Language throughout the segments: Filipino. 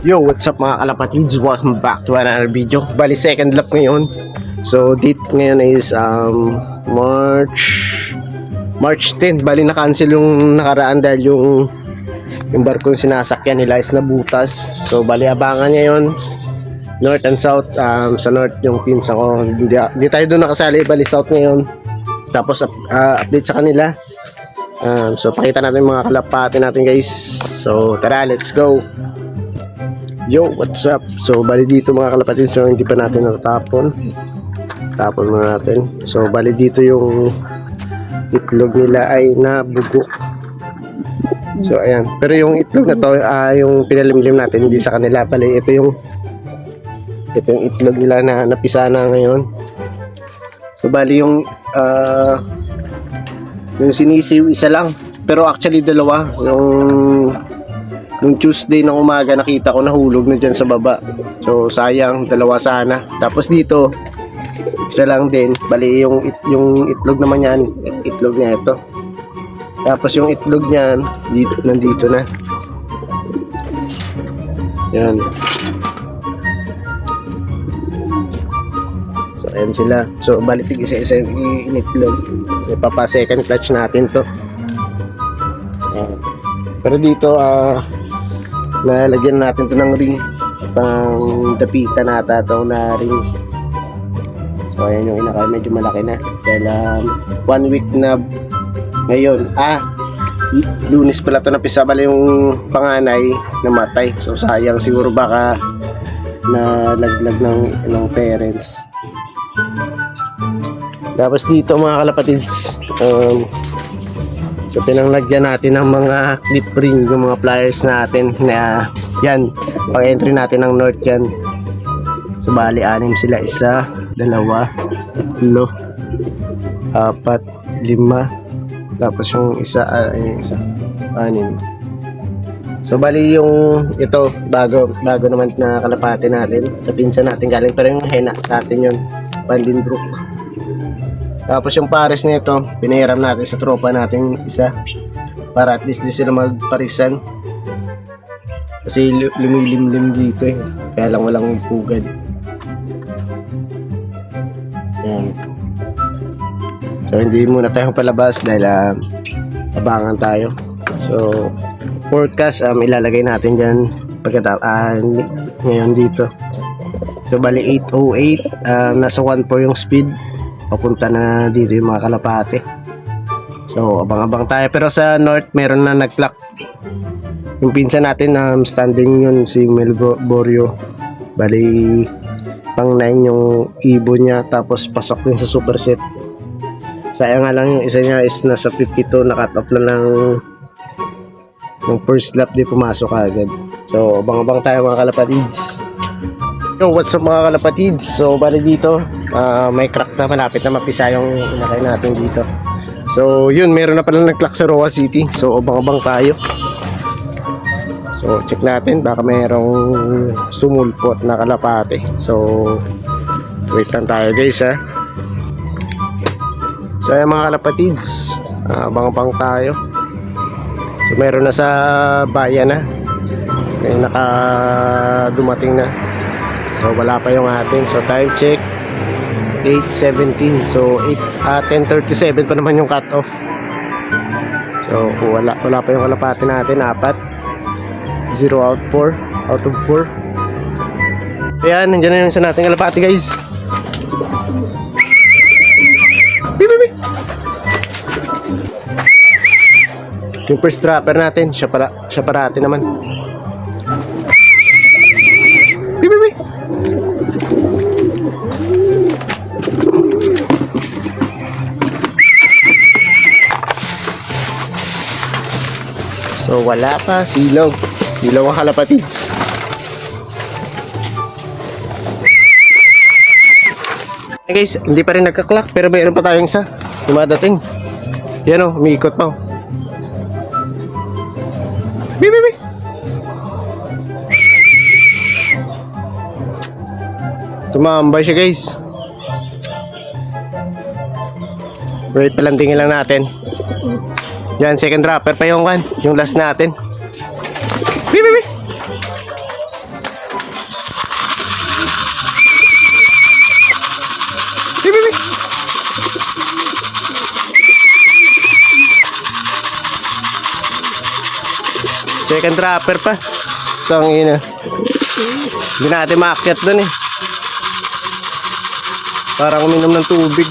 Yo, what's up mga kalapatids? Welcome back to another video. Bali, second lap ngayon. So, date ngayon is um, March March 10. Bali, na-cancel yung nakaraan dahil yung yung barkong sinasakyan nila is nabutas. So, bali, abangan ngayon. North and South. Um, sa North yung pinsa ko. Hindi, hindi tayo doon nakasali. Bali, South ngayon. Tapos, ah, update sa kanila. Um, so, pakita natin mga kalapati natin guys. So, tara, let's go. Yo, what's up? So, bali dito mga kalapatid, so hindi pa natin natapon. Tapon muna natin. So, bali dito yung itlog nila ay nabugok. So, ayan. Pero yung itlog na to, ah, yung pinalimlim natin, hindi sa kanila. Bali, ito yung ito yung itlog nila na napisa na ngayon. So, bali yung ah, yung sinisiw, isa lang. Pero actually, dalawa. Yung Nung Tuesday ng umaga nakita ko nahulog na dyan sa baba. So sayang, dalawa sana. Tapos dito, isa lang din. Bali yung, it, yung itlog naman yan, it- itlog niya ito. Tapos yung itlog niyan, dito, nandito na. Yan. So ayan sila. So bali tig isa-isa yung initlog. So papa second clutch natin to. Ayan. Pero dito, ah, nalagyan natin to ng ring. Pang dapitan nata to na ring. So ayan yung inaka medyo malaki na. Dahil um, one week na ngayon. Ah lunes pala to napisa pala yung panganay namatay. So sayang siguro baka na laglag ng, ng parents. Tapos dito mga kalapatids um, So pinanglagyan natin ng mga clip ring yung mga pliers natin na yan, pag entry natin ng north yan. So bali anim sila, isa, dalawa, tatlo, apat, lima, tapos yung isa, ah, yung isa, anim. So bali yung ito, bago, bago naman na kalapati natin, sa pinsa natin galing, pero yung henna sa atin yun, Vandenbroek. Tapos yung pares nito, pinahiram natin sa tropa natin isa para at least di sila magparisan. Kasi lu- lumilimlim dito eh. Kaya lang walang pugad. Yan. So hindi muna tayong palabas dahil ah, abangan tayo. So forecast um, ilalagay natin dyan pagkatapos ah, hindi- ngayon dito. So bali 808 um, nasa 1.4 yung speed papunta na dito yung mga kalapate. So, abang-abang tayo. Pero sa north, meron na nag-clock. Yung pinsan natin, um, standing yun si Melborio. Bali, pang 9 yung ibo niya. Tapos, pasok din sa superset. Sayang nga lang yung isa niya is nasa 52. Nakat off na lang ng first lap di pumasok agad. So, abang-abang tayo mga kalapatids. Yo, what's up mga kalapatids? So, bali dito, ah, may crack na malapit na mapisa yung inakay natin dito. So, yun, meron na pala nag-clock sa Roa City. So, abang-abang tayo. So, check natin. Baka merong sumulpot na kalapate. So, wait lang tayo guys ha. So, ayan mga kalapatids. ah, abang-abang tayo. So, meron na sa bayan na. May naka dumating na. So wala pa yung atin. So time check 8:17. So 8 ah 10:37 pa naman yung cut off. So wala wala pa yung kalapati natin, apat. 0 out 4 out of 4. Ayan, nandiyan na yung isa nating kalapati, guys. Yung first trapper natin, siya para siya parati naman. So wala pa, silaw. Silaw ang kalapatids. Hey guys, hindi pa rin nagka-clock pero mayroon pa tayong isa. Dumadating. Yan o, umiikot pa. oh. Beep, beep, beep. Tumambay siya guys. Wait, palandingin lang natin. Yan, second wrapper pa yung kan. Yung last natin. Bi, bi, bi. Second trapper pa. So, ang ina. Hindi natin maakyat dun eh. Parang uminom ng tubig.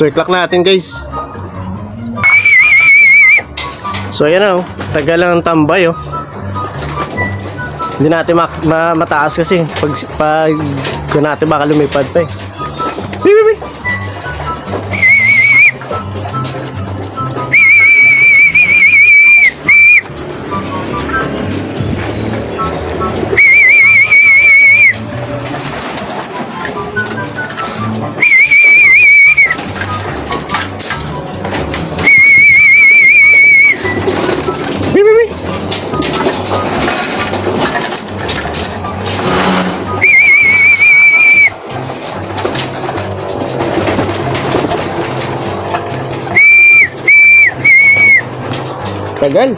So, i-clock natin guys. So, ayan na oh. Tagal lang ang tambay oh. Hindi natin ma- ma- mataas kasi pag pag natin baka lumipad pa eh. Tagal.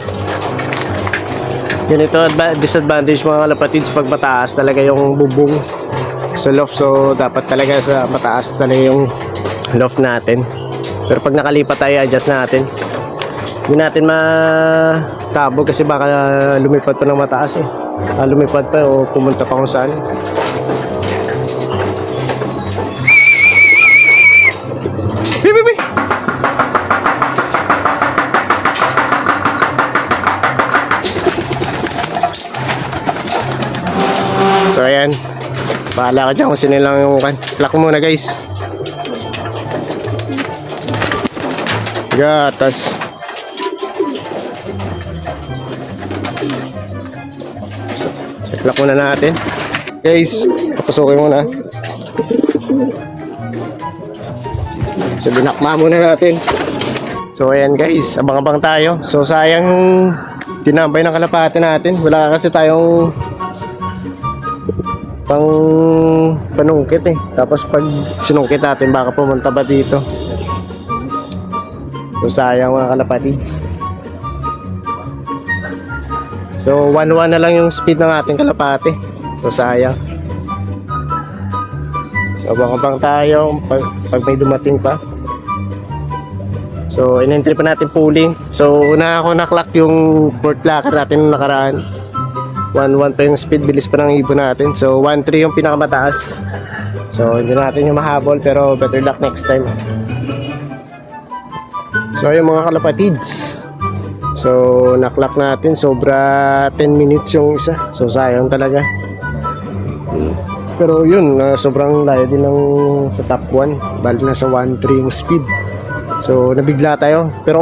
Ganito adva- disadvantage mga kalapatids pag mataas talaga yung bubong sa loft. So, dapat talaga sa mataas talaga yung loft natin. Pero pag nakalipat tayo, adjust natin. Hindi natin matabog kasi baka lumipad pa ng mataas eh. Ah, lumipad pa o pumunta pa kung saan. Bahala ka dyan kung sino lang yung kan. Lock muna guys. Gatas. Lock muna natin. Guys, papusukin muna. So binakma muna natin. So ayan guys, abang-abang tayo. So sayang tinambay ng kalapate natin. Wala kasi tayong pang panungkit eh. Tapos pag sinungkit natin baka pumunta pa dito. So sayang mga kalapatids. So 1-1 na lang yung speed ng ating kalapate. So sayang. So abang-abang tayo pag, pag may dumating pa. So in-entry pa natin pooling. So una ako na-clock yung port locker natin nung nakaraan. 1-1 pa yung speed, bilis pa ng ibon natin. So, 1-3 yung pinakamataas. So, hindi natin yung mahabol, pero better luck next time. So, yung mga kalapatids. So, naklock natin. Sobra 10 minutes yung isa. So, sayang talaga. Pero yun, ah, sobrang layo din ng sa top 1. Bali na sa 1-3 yung speed. So, nabigla tayo. Pero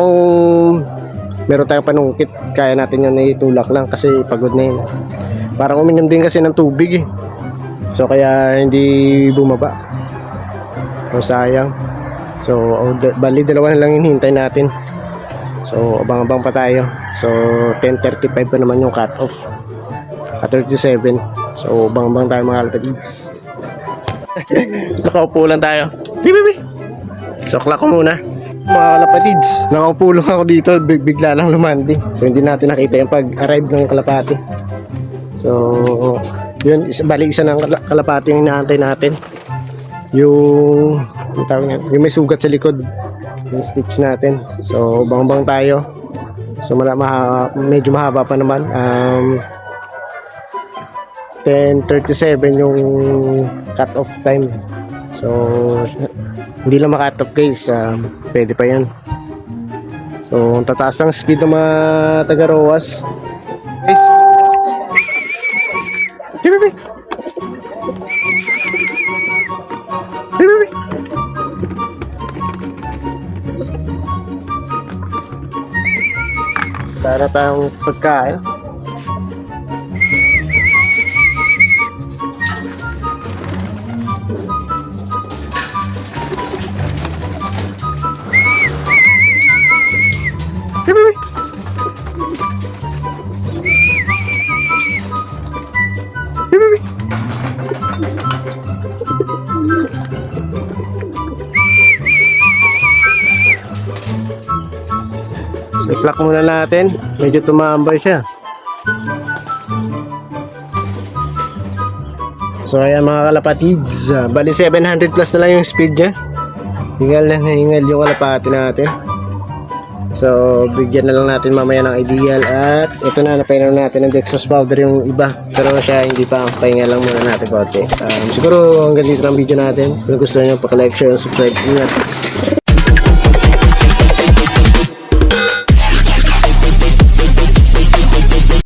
meron tayong panungkit, kaya natin yun itulak lang kasi pagod na yun. Parang uminom din kasi ng tubig eh. So kaya hindi bumaba. So sayang. So oh, bali dalawa na lang hinihintay natin. So abang-abang pa tayo. So 10.35 pa naman yung cut off. At 37. So abang-abang tayo mga kalapatids. Nakaupo lang tayo. Bi, bi, bi. So clock ko muna mga kalapatids, nakaupo lang ako dito, big, bigla lang lumandi. So hindi natin nakita yung pag-arrive ng kalapati. So, yun, isa, bali isa ng kala- kalapati yung inaantay natin. Yung, yung, yung may sugat sa likod, yung stitch natin. So, bang-bang tayo. So, mala, maha, medyo mahaba pa naman. Um, 10.37 yung cut-off time. So, hindi lang makat off guys. Um, pwede pa yan. So, ang tataas ng speed ng mga taga-rowas. Guys. Hey, baby. Hey, baby. Para tayong pagkain. Clock muna natin. Medyo tumambay siya. So ayan mga kalapatids, ah, bali 700 plus na lang yung speed niya. Hingal na hingal yung kalapati natin. So bigyan na lang natin mamaya ng ideal at ito na napainom natin ng Dextrose powder yung iba. Pero siya hindi pa, pahinga lang muna natin konti. Um, siguro hanggang dito ang video natin. Kung gusto niyo pa-like, share, and subscribe. Ingat.